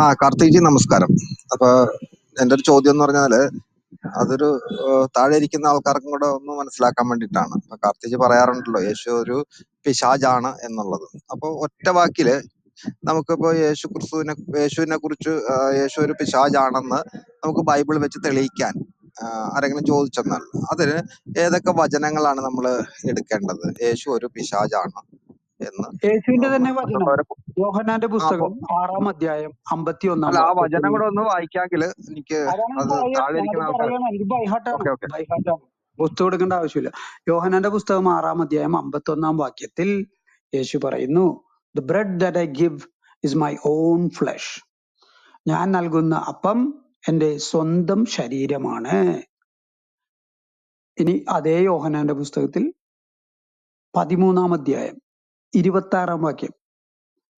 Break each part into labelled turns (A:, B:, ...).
A: ആ കാർത്തിക്ജി നമസ്കാരം. അപ്പൊ എന്റെ ഒരു ചോദ്യം എന്ന് പറഞ്ഞാൽ അതൊരു താഴെ ഇരിക്കുന്ന ആൾക്കാർക്കും കൂടെ ഒന്ന് മനസ്സിലാക്കാൻ വേണ്ടിയിട്ടാണ്. അപ്പൊ കാർത്തിജി പറയാറുണ്ടല്ലോ യേശു ഒരു പിശാജാണ് എന്നുള്ളത്. അപ്പൊ ഒറ്റ വാക്കിൽ നമുക്കിപ്പോ യേശു ക്രിസ്തുവിനെ യേശുവിനെ കുറിച്ച് യേശു ഒരു പിശാജാണെന്ന് നമുക്ക് ബൈബിൾ വെച്ച് തെളിയിക്കാൻ ആരെങ്കിലും ചോദിച്ചെന്നാൽ അതിന് ഏതൊക്കെ വചനങ്ങളാണ് നമ്മൾ എടുക്കേണ്ടത്? യേശു ഒരു പിശാജാണ്
B: യേശുവിന്റെ തന്നെ വചനം.
A: അപ്പൊ
B: പുസ്തകം ആറാം അധ്യായം അമ്പത്തി ഒന്നാം
A: ആ വചനം കൂടെ ഒന്ന് വായിക്കാമെങ്കിൽ എനിക്ക്
B: പുസ്തകം എടുക്കേണ്ട ആവശ്യമില്ല. യോഹനാന്റെ പുസ്തകം ആറാം അധ്യായം അമ്പത്തി ഒന്നാം വാക്യത്തിൽ യേശു പറയുന്നു the bread that I give is my own flesh ഞാൻ നൽകുന്ന അപ്പം എന്റെ സ്വന്തം ശരീരമാണ്. ഇനി അതേ യോഹനാന്റെ പുസ്തകത്തിൽ പതിമൂന്നാം അധ്യായം ഇരുപത്തി ആറാം വാക്യം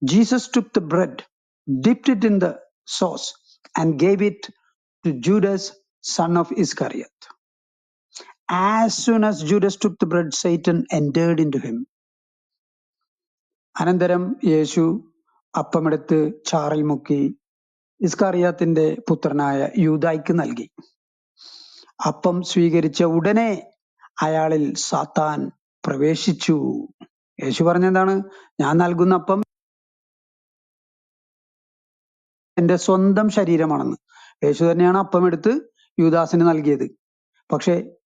B: Jesus took the bread, dipped it in the sauce, and gave it to Judas, son of Iscariot. As soon as Judas took the bread, Satan entered into him. അനന്തരം യേശു അപ്പമെടുത്ത് ചാറിൽ മുക്കി ഇസ്കറിയാത്തിന്റെ പുത്രനായ യൂദായ്ക്ക് നൽകി അപ്പം സ്വീകരിച്ച ഉടനെ അയാളിൽ സാത്താൻ പ്രവേശിച്ചു യേശു പറഞ്ഞെന്താണ്? ഞാൻ നൽകുന്ന അപ്പം എന്റെ സ്വന്തം ശരീരമാണെന്ന്. യേശു തന്നെയാണ് അപ്പം എടുത്ത് യുദാസിന് നൽകിയത്. പക്ഷെ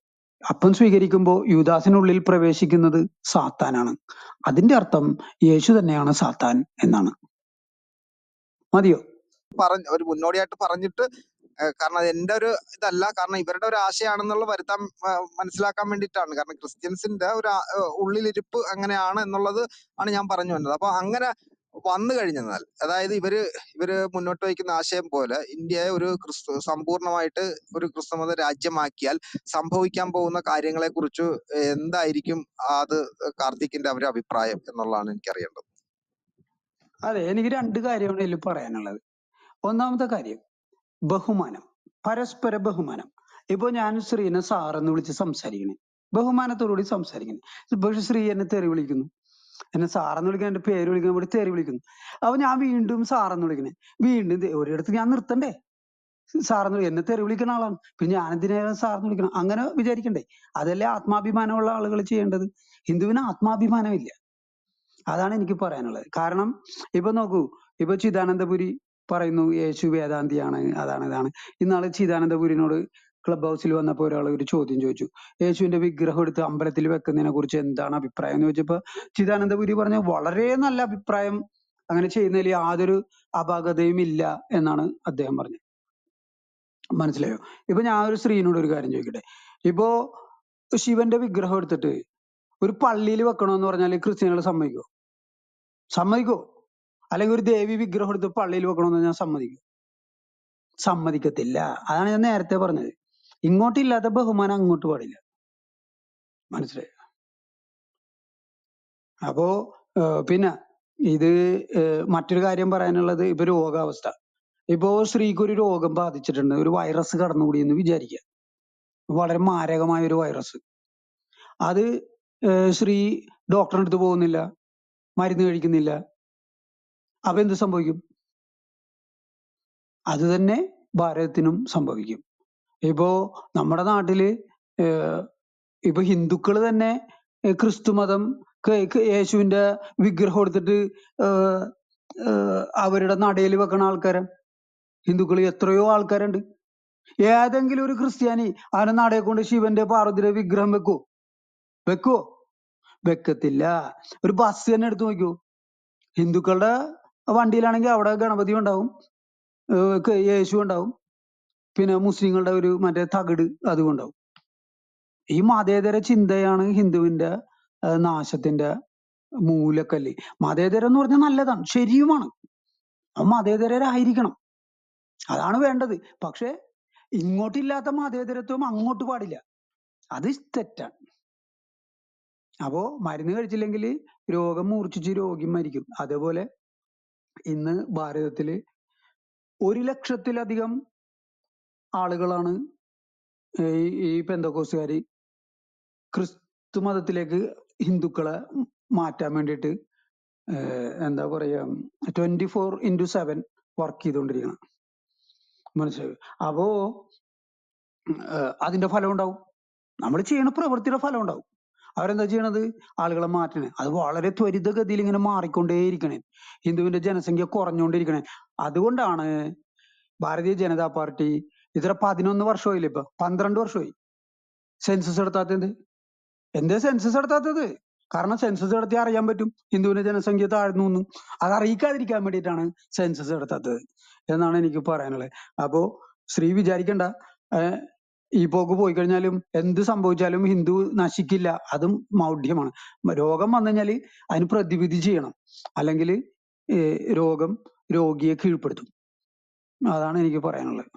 B: അപ്പം സ്വീകരിക്കുമ്പോൾ യുദാസിനുള്ളിൽ പ്രവേശിക്കുന്നത് സാത്താനാണ്. അതിന്റെ അർത്ഥം യേശു തന്നെയാണ് സാത്താൻ എന്നാണ്. മതിയോ?
A: പറഞ്ഞു ഒരു മുന്നോടിയായിട്ട് പറഞ്ഞിട്ട് കാരണം എന്റെ ഒരു ഇതല്ല. കാരണം ഇവരുടെ ഒരു ആശയാണെന്നുള്ള വരുത്താൻ മനസ്സിലാക്കാൻ വേണ്ടിയിട്ടാണ്. കാരണം ക്രിസ്ത്യൻസിന്റെ ഒരു ഉള്ളിലിരിപ്പ് അങ്ങനെയാണ് എന്നുള്ളത് ആണ് ഞാൻ പറഞ്ഞു വന്നത്. അപ്പൊ അങ്ങനെ വന്നു കഴിഞ്ഞാൽ അതായത് ഇവർ ഇവർ മുന്നോട്ട് വയ്ക്കുന്ന ആശയം പോലെ ഇന്ത്യയെ ഒരു ക്രിസ്തു സമ്പൂർണമായിട്ട് ഒരു ക്രിസ്തുമത രാജ്യമാക്കിയാൽ സംഭവിക്കാൻ പോകുന്ന കാര്യങ്ങളെ കുറിച്ച് എന്തായിരിക്കും അത് കാർത്തിക്കിന്റെ അവരുടെ അഭിപ്രായം എന്നുള്ളതാണ് എനിക്ക് അറിയേണ്ടത്
B: അതെ എനിക്ക് രണ്ട് കാര്യമാണ് ഇതിൽ പറയാനുള്ളത്. ഒന്നാമത്തെ കാര്യം ബഹുമാനം പരസ്പര ബഹുമാനം. ഇപ്പൊ ഞാൻ ശ്രീനെ സാറെന്ന് വിളിച്ച് സംസാരിക്കണേ. ബഹുമാനത്തോടുകൂടി സംസാരിക്കണേ. പക്ഷെ ശ്രീ എന്നെ തെറി വിളിക്കുന്നു. എന്നെ സാറെന്ന് വിളിക്കാൻ എന്റെ പേര് വിളിക്കാൻ വേണ്ടി തെറി വിളിക്കുന്നു. അപ്പൊ ഞാൻ വീണ്ടും സാറെന്ന് വിളിക്കണേ. വീണ്ടും ദേ ഒരിടത്ത് ഞാൻ നിർത്തണ്ടേ? സാറെന്ന് വിളി- എന്നെ തെറി വിളിക്കുന്ന ആളാണ്. പിന്നെ ഞാൻ എന്തിനാ സാറെന്ന് വിളിക്കണം? അങ്ങനെ വിചാരിക്കണ്ടേ? അതല്ലേ ആത്മാഭിമാനമുള്ള ആളുകൾ ചെയ്യേണ്ടത്? ഹിന്ദുവിന് ആത്മാഭിമാനമില്ല. അതാണ് എനിക്ക് പറയാനുള്ളത്. കാരണം ഇപ്പൊ നോക്കൂ. ഇപ്പൊ ചിദാനന്ദപുരി പറയുന്നു യേശു വേദാന്തിയാണ് അതാണ് ഇതാണ്. ഇന്നാൾ ചിദാനന്ദപുരിനോട് ക്ലബ് ഹൗസിൽ വന്നപ്പോ ഒരാൾ ഒരു ചോദ്യം ചോദിച്ചു. യേശുവിന്റെ വിഗ്രഹം എടുത്ത് അമ്പലത്തിൽ വെക്കുന്നതിനെ കുറിച്ച് എന്താണ് അഭിപ്രായം? എന്ന് ചോദിച്ചപ്പോ ചിദാനന്ദപുരി പറഞ്ഞ വളരെ നല്ല അഭിപ്രായം അങ്ങനെ ചെയ്യുന്നതിൽ യാതൊരു അപാകതയും ഇല്ല എന്നാണ് അദ്ദേഹം പറഞ്ഞത്. മനസ്സിലായോ? ഇപ്പൊ ഞാൻ ഒരു സ്ത്രീനോട് ഒരു കാര്യം ചോദിക്കട്ടെ. ഇപ്പോ ശിവന്റെ വിഗ്രഹം എടുത്തിട്ട് ഒരു പള്ളിയിൽ വെക്കണമെന്ന് പറഞ്ഞാൽ ക്രിസ്ത്യാനികൾ സമ്മതിക്കോ? സമ്മതിക്കോ? അല്ലെങ്കിൽ ഒരു ദേവി വിഗ്രഹം എടുത്ത് പള്ളിയിൽ വെക്കണമെന്ന് ഞാൻ സമ്മതിക്കും. സമ്മതിക്കത്തില്ല. അതാണ് ഞാൻ നേരത്തെ പറഞ്ഞത്. ഇങ്ങോട്ടില്ലാത്ത ബഹുമാനം അങ്ങോട്ട് പാടില്ല. മനസ്സിലായോ? അപ്പോ പിന്നെ ഇത് മറ്റൊരു കാര്യം പറയാനുള്ളത് ഇപ്പൊ രോഗാവസ്ഥ. ഇപ്പോ സ്ത്രീക്ക് ഒരു രോഗം ബാധിച്ചിട്ടുണ്ട്. ഒരു വൈറസ് കടന്നുകൂടി എന്ന് വിചാരിക്കുക. വളരെ മാരകമായ ഒരു വൈറസ് അത് സ്ത്രീ ഡോക്ടറിന്റെ അടുത്ത് പോകുന്നില്ല. മരുന്ന് കഴിക്കുന്നില്ല. അപ്പൊ എന്ത് സംഭവിക്കും? അത് തന്നെ ഭാരതത്തിനും സംഭവിക്കും. ഇപ്പോ നമ്മുടെ നാട്ടിൽ ഇപ്പൊ ഹിന്ദുക്കൾ തന്നെ ക്രിസ്തു മതം യേശുവിന്റെ വിഗ്രഹം എടുത്തിട്ട് അവരുടെ നടയിൽ വെക്കണ ആൾക്കാരെ. ഹിന്ദുക്കൾ എത്രയോ ആൾക്കാരുണ്ട്. ഏതെങ്കിലും ഒരു ക്രിസ്ത്യാനി അവനെ നടയെ കൊണ്ട് ശിവന്റെ പാർവതിയുടെ വിഗ്രഹം വെക്കോ? വെക്കോ? വെക്കത്തില്ല. ഒരു ബസ് തന്നെ എടുത്തു നോക്കൂ ഹിന്ദുക്കളുടെ വണ്ടിയിലാണെങ്കിൽ അവിടെ ഗണപതി ഉണ്ടാവും. യേശു ഉണ്ടാവും. പിന്നെ മുസ്ലിങ്ങളുടെ ഒരു മറ്റേ തകിട് അതും ഉണ്ടാവും. ഈ മതേതര ചിന്തയാണ് ഹിന്ദുവിന്റെ നാശത്തിന്റെ മൂലക്കല്ല്. മതേതരം എന്ന് പറഞ്ഞാൽ നല്ലതാണ് ശരിയുമാണ്. മതേതരരായിരിക്കണം. അതാണ് വേണ്ടത്. പക്ഷെ ഇങ്ങോട്ടില്ലാത്ത മതേതരത്വം അങ്ങോട്ട് പാടില്ല. അത് തെറ്റാണ്. അപ്പോ മരുന്ന് കഴിച്ചില്ലെങ്കിൽ രോഗം മൂർച്ഛിച്ച് രോഗി മരിക്കും. അതേപോലെ ഇന്ന് ഭാരതത്തിൽ ഒരു ലക്ഷത്തിലധികം ആളുകളാണ് ഈ ഈ പെന്തക്കോസുകാര് ക്രിസ്തു മതത്തിലേക്ക് ഹിന്ദുക്കളെ മാറ്റാൻ വേണ്ടിയിട്ട് എന്താ പറയാ twenty four into seven work ചെയ്തുകൊണ്ടിരിക്കണം മനസ്സിലായി? അപ്പോ ഏഹ് അതിന്റെ ഫലം ഉണ്ടാവും. നമ്മൾ ചെയ്യുന്ന പ്രവൃത്തിയുടെ ഫലം ഉണ്ടാവും. അവരെന്താ ചെയ്യണത്? ആളുകളെ മാറ്റണേ. അത് വളരെ ത്വരിതഗതിയിൽ ഇങ്ങനെ മാറിക്കൊണ്ടേയിരിക്കണേ. ഹിന്ദുവിന്റെ ജനസംഖ്യ കുറഞ്ഞുകൊണ്ടിരിക്കണേ. അതുകൊണ്ടാണ് ഭാരതീയ ജനതാ പാർട്ടി ഇത്ര പതിനൊന്ന് വർഷമായില്ലേ ഇപ്പൊ? പന്ത്രണ്ട് വർഷമായി. സെൻസസ് എടുത്താത്തത് എന്തേ സെൻസസ് എടുത്താത്തത്? കാരണം സെൻസസ് നടത്തി അറിയാൻ പറ്റും. ഹിന്ദുവിന്റെ ജനസംഖ്യ താഴ്ന്നു എന്നും. അത് അറിയിക്കാതിരിക്കാൻ വേണ്ടിയിട്ടാണ് സെൻസസ് നടത്താത്തത് എന്നാണ് എനിക്ക് പറയാനുള്ളത്. അപ്പോ ശ്രീ വിചാരിക്കണ്ട. ഈ പോക്ക് പോയി കഴിഞ്ഞാലും എന്ത് സംഭവിച്ചാലും ഹിന്ദു നശിക്കില്ല. അതും മൗഢ്യമാണ്. രോഗം വന്നു കഴിഞ്ഞാൽ അതിന് പ്രതിവിധി ചെയ്യണം. അല്ലെങ്കിൽ രോഗം രോഗിയെ കീഴ്പ്പെടുത്തും. അതാണ് എനിക്ക് പറയാനുള്ളത്.